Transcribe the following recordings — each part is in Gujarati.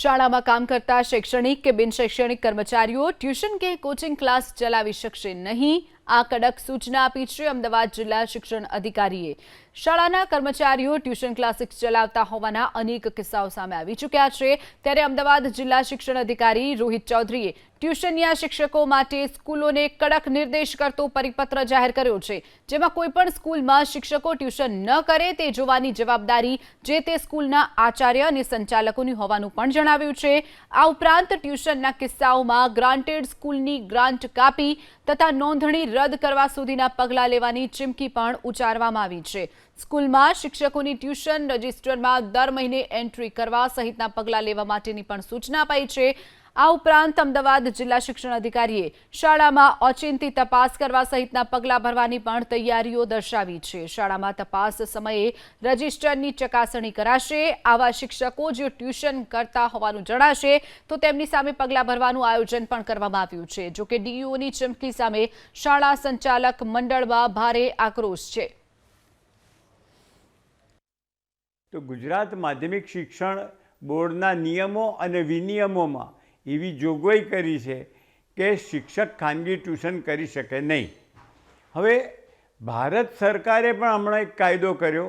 શાળામાં કામ કરતા શૈક્ષણિક કે બિનશૈક્ષણિક કર્મચારીઓ ટ્યુશન કે કોચિંગ ક્લાસ ચલાવી શકશે નહીં. આ કડક સૂચના આપી છે અમદાવાદ જિલ્લા શિક્ષણ અધિકારીએ. શાળાના કર્મચારીઓ ટ્યુશન ક્લાસીસ ચલાવતા હોવાના અનેક કિસ્સાઓ સામે આવી ચૂક્યા છે. ત્યારે અમદાવાદ જિલ્લા શિક્ષણ અધિકારી રોહિત ચૌધરીએ ટ્યુશનિયા શિક્ષકો માટે સ્કૂલોને કડક નિર્દેશ કરતો પરિપત્ર જાહેર કર્યો છે. જેમાં કોઈપણ સ્કૂલમાં શિક્ષકો ટ્યુશન ન કરે તે જોવાની જવાબદારી જે તે સ્કૂલના આચાર્ય અને સંચાલકોની હોવાનું પણ જણાવ્યું છે. આ ઉપરાંત ટ્યુશનના કિસ્સાઓમાં ગ્રાન્ટેડ સ્કૂલની ગ્રાન્ટ કાપી તથા નોંધણી રદ કરવા સુધીના પગલાં લેવાની ચીમકી પણ ઉચ્ચારવામાં આવી છે. સ્કૂલમાં શિક્ષકોની ટ્યુશન રજિસ્ટરમાં દર મહિને એન્ટ્રી કરવા સહિતના પગલાં લેવા માટેની પણ સૂચના અપાઈ છે. આ ઉપરાંત અમદાવાદ જિલ્લા શિક્ષણ અધિકારીએ શાળામાં ઓચિંતી તપાસ કરવા સહિતના પગલાં ભરવાની પણ તૈયારીઓ દર્શાવી છે. શાળામાં તપાસ સમયે રજિસ્ટરની ચકાસણી કરાશે. આવા શિક્ષકો જો ટ્યુશન કરતા હોવાનું જણાશે, તો તેમની સામે પગલાં ભરવાનું આયોજન પણ કરવામાં આવ્યું છે. જોકે ડીઈઓની ચમકી સામે શાળા સંચાલક મંડળમાં ભારે આક્રોશ છે. તો ગુજરાત માધ્યમિક શિક્ષણ બોર્ડના નિયમો અને વિનિયમોમાં એવી જોગવાઈ કરી છે કે શિક્ષક ખાનગી ટ્યુશન કરી શકે નહીં. હવે ભારત સરકારે પણ હમણાં એક કાયદો કર્યો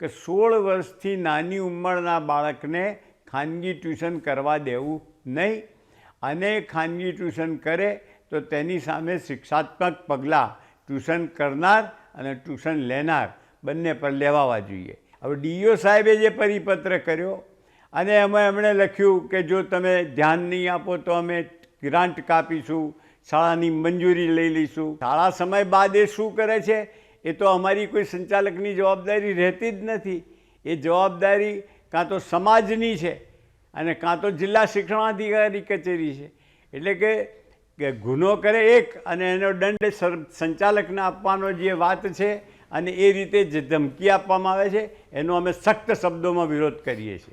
કે સોળ વર્ષથી નાની ઉંમરના બાળકને ખાનગી ટ્યુશન કરવા દેવું નહીં અને ખાનગી ટ્યુશન કરે તો તેની સામે શિક્ષાત્મક પગલાં ટ્યુશન કરનાર અને ટ્યુશન લેનાર બંને પર લેવાવા જોઈએ. હવે ડીઓ સાહેબે જે પરિપત્ર કર્યો, અને એમાં એમણે લખ્યું કે જો તમે ધ્યાન નહીં આપો તો અમે ગ્રાન્ટ કાપીશું, શાળાની મંજૂરી લઈ લઈશું. શાળા સમય બાદ એ શું કરે છે? એ તો અમારી કોઈ સંચાલકની જવાબદારી રહેતી જ નથી. એ જવાબદારી કાં તો સમાજની છે અને કાં તો જિલ્લા શિક્ષણાધિકારી કચેરી છે. એટલે કે ગુનો કરે એક અને એનો દંડ સંચાલકને આપવાનો જે વાત છે અને એ રીતે જે ધમકી આપવામાં આવે છે. એનો અમે સખ્ત શબ્દોમાં વિરોધ કરીએ છીએ.